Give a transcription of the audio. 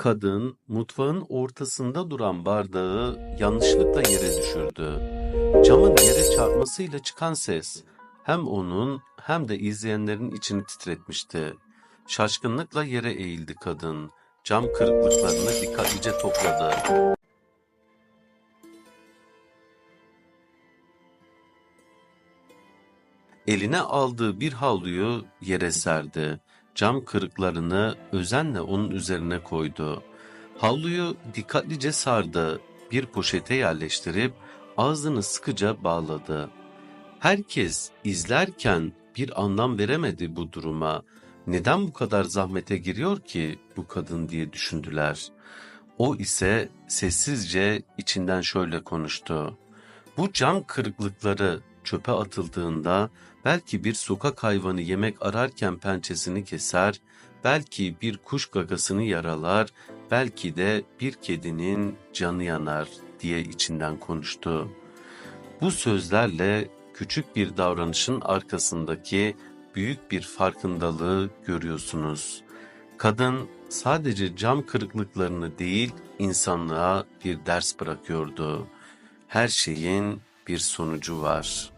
Kadın mutfağın ortasında duran bardağı yanlışlıkla yere düşürdü. Camın yere çarpmasıyla çıkan ses hem onun hem de izleyenlerin içini titretmişti. Şaşkınlıkla yere eğildi kadın. Cam kırıklıklarını dikkatlice topladı. Eline aldığı bir havluyu yere serdi. Cam kırıklarını özenle onun üzerine koydu. Havluyu dikkatlice sardı. Bir poşete yerleştirip ağzını sıkıca bağladı. Herkes izlerken bir anlam veremedi bu duruma. Neden bu kadar zahmete giriyor ki bu kadın diye düşündüler. O ise sessizce içinden şöyle konuştu. Bu cam kırıklıkları çöpe atıldığında belki bir sokak hayvanı yemek ararken pençesini keser, belki bir kuş gagasını yaralar, belki de bir kedinin canı yanar diye içinden konuştu. Bu sözlerle küçük bir davranışın arkasındaki büyük bir farkındalığı görüyorsunuz. Kadın sadece cam kırıklıklarını değil insanlığa bir ders bırakıyordu. Her şeyin bir sonucu var.